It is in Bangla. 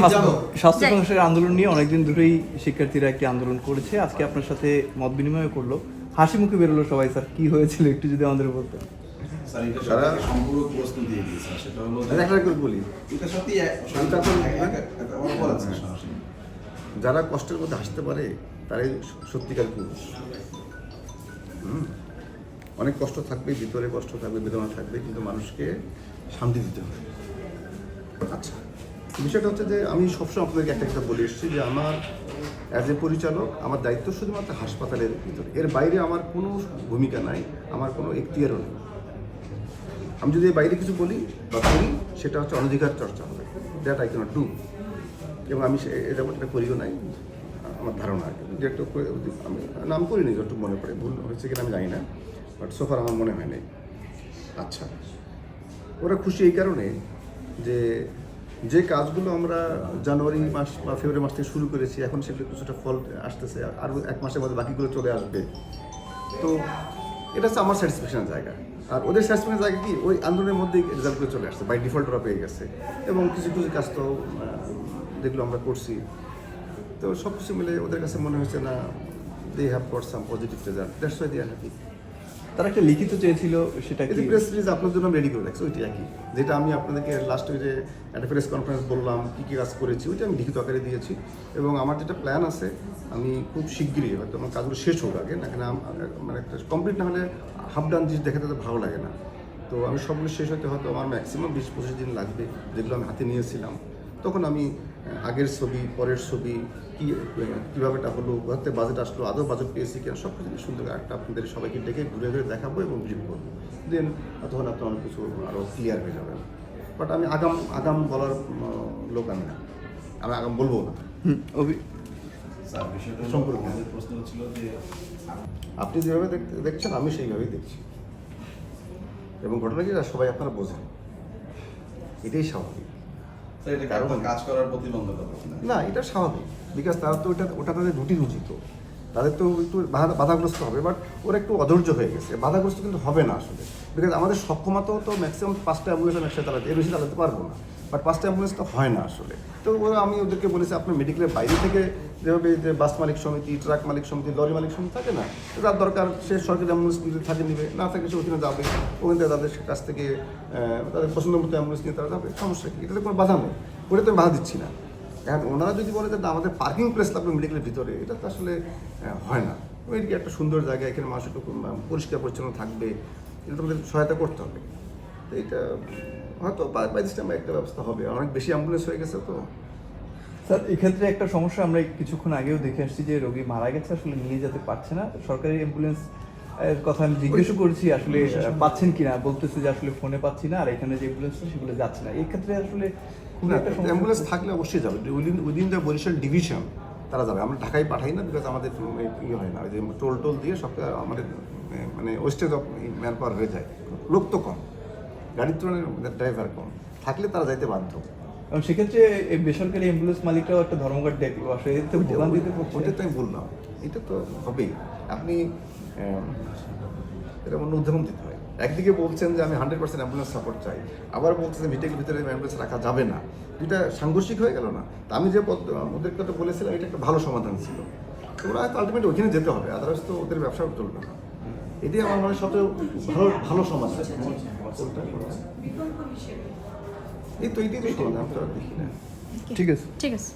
স্বাস্থ্য। সংস্কার আন্দোলন নিয়ে অনেকদিন ধরেই শিক্ষার্থীরা একটি আন্দোলন করেছে। আজকে আপনার সাথে মত বিনিময় করল। হাসি মুখে বেরোলো সবাই স্যার। কি হয়েছিল একটু যদি আমাদের বলতেন? সারা- সম্পূর্ণ প্রশ্ন দিয়ে দিয়েছে সেটা হলো যে- আমি একটা করে বলি। এটা সত্যি এক- আমি তখন- এক- এক- এক- এক- আমার বলা আছে, সরাসরি। যারা কষ্টের মধ্যে হাসতে পারে তারাই সত্যিকার পুরুষ। অনেক কষ্ট থাকবে ভিতরে কষ্ট থাকবে বেদনা থাকবে কিন্তু মানুষকে শান্তি দিতে হবে। আচ্ছা। বিষয়টা হচ্ছে যে আমি সবসময় আপনাদেরকে একটা কথা বলে এসেছি যে আমার অ্যাজ এ পরিচালক, আমার দায়িত্ব শুধুমাত্র হাসপাতালের ভিতরে। এর বাইরে আমার কোনো ভূমিকা নাই, আমার কোনো এখতিয়ারও নেই। আমি যদি এর বাইরে কিছু বলি বা করি, সেটা হচ্ছে অনধিকার চর্চা হবে। দ্যাট আই ক্যানট ডু এবং আমি এটা এটা করিও নাই। আমার ধারণা যে একটু আমি নাম করিনি, যতটুকু মনে পড়ে। ভুল হয়েছে কিনা আমি জানি না বাট সোফার আমার মনে হয় নাই আচ্ছা। ওরা খুশি এই কারণে যে যে কাজগুলো আমরা জানুয়ারি মাস বা ফেব্রুয়ারি মাস থেকে শুরু করেছি, এখন সেগুলো কিছুটা ফল আসতেছে, আর এক মাসের মধ্যে বাকিগুলো চলে আসবে। তো এটা হচ্ছে আমার স্যাটিসফ্যাকশনের জায়গা। আর ওদের স্যাটিসফ্যাকশনের জায়গা কি? ওই আন্দোলনের মধ্যেই রেজাল্টগুলো চলে আসছে বাই ডিফল্ট ওরা পেয়ে গেছে। এবং কিছু কিছু কাজ তো যেগুলো আমরা করছি। তো সব কিছু মিলে ওদের কাছে মনে হয়েছে, না they have got some positive result that's why they are happy তারা একটা লিখিত চেয়েছিল সেটা কি? প্রেস রিলিজ আপনার জন্য রেডি করে রাখছি ওইটি একই যেটা আমি আপনাদেরকে লাস্ট ওই যে একটা প্রেস কনফারেন্স বললাম কী কী কাজ করেছি ওইটা আমি লিখিত আকারে দিয়েছি। এবং আমার যেটা প্ল্যান আছে আমি খুব শিগগিরই হয়তো আমার কাজগুলো শেষ হোক আগে না কেন মানে একটা কমপ্লিট না হলে হাফ ডান জিনিস দেখাতে তো ভালো লাগে না। তো আমি সবগুলো শেষ হতে হয়তো আমার ম্যাক্সিমাম বিশ পঁচিশ দিন লাগবে যেগুলো আমি হাতে নিয়েছিলাম। তখন আমি আগের ছবি পরের ছবি কী কীভাবে এটা হলো কোথাতে বাজেট আসলো আদৌ বাজেট পেয়েছি কিনা সব কিছু সুন্দর করে একটা আপনাদের সবাইকে ডেকে ঘুরে ঘুরে দেখাবো এবং ব্রিফ করব। দেন তখন আপনার অনেক কিছু আরও ক্লিয়ার হয়ে যাবে। বাট আমি আগাম আগাম বলার লোক আমি না। আমি আগাম বলব না। আপনি যেভাবে দেখ- দেখছেন আমি সেইভাবেই দেখছি। এবং ঘটনা কি সবাই আপনারা বোঝেন। এটাই স্বাভাবিক। কাজ করার প্রতিবন্ধকতা না এটা স্বাভাবিক। বিকজ তারা তো ওটা ওটা তাদের রুটি রুচি তো। তাদের তো একটু বাধা- বাধাগ্রস্ত হবে বাট ওরা একটু অধৈর্য হয়ে গেছে। বাধাগ্রস্ত কিন্তু হবে না আসলে। বিকজ আমাদের সক্ষমতাও তো ম্যাক্সিমাম পাঁচটা অ্যাম্বুলেন্স একসাথে চালাতে এর বেশি চালাতে পারব না। বাট পাঁচটা অ্যাম্বুলেন্স তো হয় না আসলে। তো ওরা আমি ওদেরকে বলেছি, আপনার মেডিকেলের বাইরে থেকে যেভাবে যে বাস মালিক সমিতি ট্রাক মালিক সমিতি লরি মালিক সমিতি থাকে না তার দরকার সে সরকারি অ্যাম্বুলেন্স যদি থাকে নিবে, না থাকে সে ওখানে যাবে, ওখান থেকে তাদের কাছ থেকে তাদের পছন্দ মতো অ্যাম্বুলেন্স নিয়ে তারা যাবে, সমস্যা কি? এটাতে কোনো বাধা নেই, ওটা তো আমি বাধা দিচ্ছি না। এখন ওনারা যদি বলে যে আমাদের পার্কিং প্লেস লাগবে মেডিকেলের ভিতরে, এটা তো আসলে হয় না। ওইদিকে একটা সুন্দর জায়গা, এখানে মানুষ একটু পরিষ্কার পরিচ্ছন্ন থাকবে, এটা তো আমাদের সহায়তা করতে হবে। তো এটা হয়তো বাই দিস টাইম একটা ব্যবস্থা হবে। অনেক বেশি অ্যাম্বুলেন্স হয়ে গেছে তো। স্যার এক্ষেত্রে একটা সমস্যা আমরা কিছুক্ষণ আগেও দেখে আসছি যে রোগী মারা গেছে আসলে নিয়ে যেতে পারছে না। সরকারি অ্যাম্বুলেন্স এর কথা আমি জিজ্ঞেসও করছি আসলে পাচ্ছেন কিনা? বলতেছে যে আসলে ফোনে পাচ্ছি না আর এখানে যে অ্যাম্বুলেন্স সেগুলো যাচ্ছে না। এই ক্ষেত্রে আসলে অ্যাম্বুলেন্স থাকলে অবশ্যই যাবে। Within within the Barishal division তারা যাবে। আমরা ঢাকায় পাঠাই না বিকজ আমাদের ইয়ে হয় না। যে টোল টোল দিয়ে সব আমাদের মানে ওয়েস্টেজ অফ ম্যান পাওয়ার হয়ে যায়। লোক তো কম। গাড়ির তুলনায় ড্রাইভার কম। থাকলে তারা যাইতে বাধ্য। এবং সেক্ষেত্রে এই বেসরকারি অ্যাম্বুলেন্স মালিকরাও একটা ধর্মঘট দেখল আসলে এতে ভোগান্তিতে ওটা তো আমি বললাম। এটা তো হবেই। আপনি এটা অন্য উদাহরণ দিতে হয়। একদিকে বলছেন যে আমি হান্ড্রেড পার্সেন্ট অ্যাম্বুলেন্স সাপোর্ট চাই। আবার বলছেন মিটেকের ভিতরে অ্যাম্বুলেন্স রাখা যাবে না। দুইটা সাংঘর্ষিক হয়ে গেল না। তা আমি যে ওদের কথা বলেছিলাম এটা একটা ভালো সমাধান ছিল। তো ওরা হয়তো আলটিমেট ওখানে যেতে হবে আদারওয়াইজ তো ওদের ব্যবসা চলবে না। এটাই আমার মনে সবচেয়ে ভালো ভালো সমাজ এই তো এইটাই তো সমাধান আমি তো দেখি না। ঠিক আছে। ঠিক আছে।